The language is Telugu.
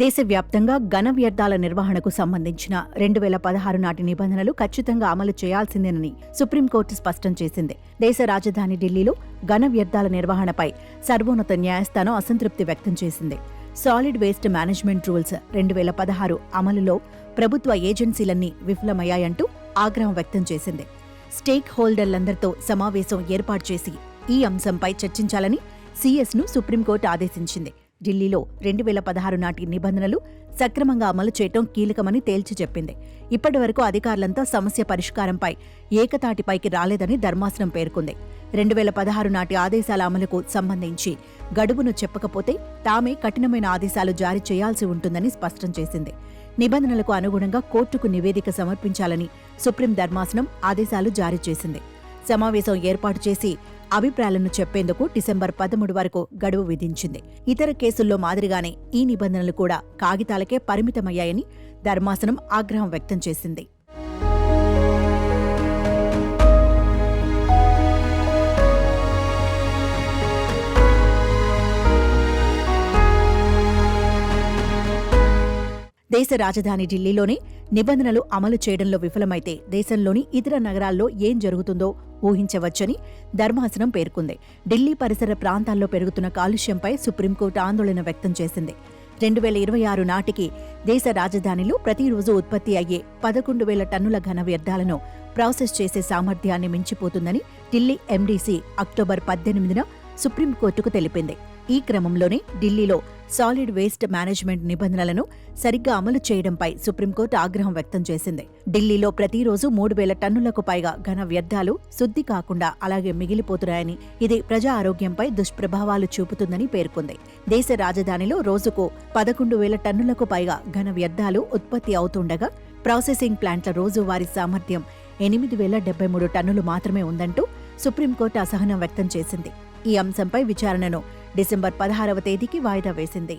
దేశవ్యాప్తంగా ఘన వ్యర్థాల నిర్వహణకు సంబంధించిన రెండు వేల పదహారు నాటి నిబంధనలు ఖచ్చితంగా అమలు చేయాల్సిందేనని సుప్రీంకోర్టు స్పష్టం చేసింది. దేశ రాజధాని ఢిల్లీలో ఘన వ్యర్థాల నిర్వహణపై సర్వోన్నత న్యాయస్థానం అసంతృప్తి వ్యక్తం చేసింది. సాలిడ్ వేస్ట్ మేనేజ్మెంట్ రూల్స్ రెండు వేల పదహారు అమలులో ప్రభుత్వ ఏజెన్సీలన్నీ విఫలమయ్యాయంటూ ఆగ్రహం వ్యక్తం చేసింది. స్టేక్ హోల్డర్లందరితో సమావేశం ఏర్పాటు చేసి ఈ అంశంపై చర్చించాలని సీఎస్ను సుప్రీంకోర్టు ఆదేశించింది. ఢిల్లీలో రెండు వేల పదహారు నాటి నిబంధనలు సక్రమంగా అమలు చేయటం కీలకమని తేల్చి చెప్పింది. ఇప్పటివరకు అధికారులంతా సమస్య పరిష్కారంపై ఏకతాటిపైకి రాలేదని ధర్మాసనం పేర్కొంది. రెండు వేల పదహారు నాటి ఆదేశాల అమలుకు సంబంధించి గడువును చెప్పకపోతే తామే కఠినమైన ఆదేశాలు జారీ చేయాల్సి ఉంటుందని స్పష్టం చేసింది. నిబంధనలకు అనుగుణంగా కోర్టుకు నివేదిక సమర్పించాలని సుప్రీం ధర్మాసనం ఆదేశాలు జారీ చేసింది. సమావేశం ఏర్పాటు చేసి అభిప్రాయాలను చెప్పేందుకు డిసెంబర్ పదమూడు వరకు గడువు విధించింది. ఇతర కేసుల్లో మాదిరిగానే ఈ నిబంధనలు కూడా కాగితాలకే పరిమితమయ్యాయని ధర్మాసనం ఆగ్రహం వ్యక్తం చేసింది. దేశ రాజధాని ఢిల్లీలోనే నిబంధనలు అమలు చేయడంలో విఫలమైతే దేశంలోని ఇతర నగరాల్లో ఏం జరుగుతుందో ఊహించవచ్చని ధర్మాసనం పేర్కొంది. ఢిల్లీ పరిసర ప్రాంతాల్లో పెరుగుతున్న కాలుష్యంపై సుప్రీంకోర్టు ఆందోళన వ్యక్తం చేసింది. రెండు వేల ఇరవై ఆరు నాటికి దేశ రాజధానిలో ప్రతిరోజు ఉత్పత్తి అయ్యే పదకొండు వేల టన్నుల ఘన వ్యర్థాలను ప్రాసెస్ చేసే సామర్థ్యాన్ని మించిపోతుందని ఢిల్లీ ఎండీసీ అక్టోబర్ పద్దెనిమిదిన సుప్రీంకోర్టుకు తెలిపింది. ఈ క్రమంలోనే ఢిల్లీలో సాలిడ్ వేస్ట్ మేనేజ్మెంట్ నిబంధనలను సరిగ్గా అమలు చేయడంపై సుప్రీంకోర్టు ఆగ్రహం వ్యక్తం చేసింది. ఢిల్లీలో ప్రతిరోజు మూడు వేల టన్నులకు పైగా ఘన వ్యర్థాలు శుద్ధి కాకుండా అలాగే మిగిలిపోతున్నాయని ఇది ప్రజా ఆరోగ్యంపై దుష్ప్రభావాలు చూపుతుందని పేర్కొంది. దేశ రాజధానిలో రోజుకు పదకొండు వేల టన్నులకు పైగా ఘన వ్యర్థాలు ఉత్పత్తి అవుతుండగా ప్రాసెసింగ్ ప్లాంట్ల రోజువారీ సామర్థ్యం ఎనిమిది వేల డెబ్బై మూడు టన్నులు మాత్రమే ఉందంటూ సుప్రీంకోర్టు అసహనం వ్యక్తం చేసింది. ఈ అంశంపై విచారణను డిసెంబర్ పదహారవ తేదీకి వాయిదా వేసింది.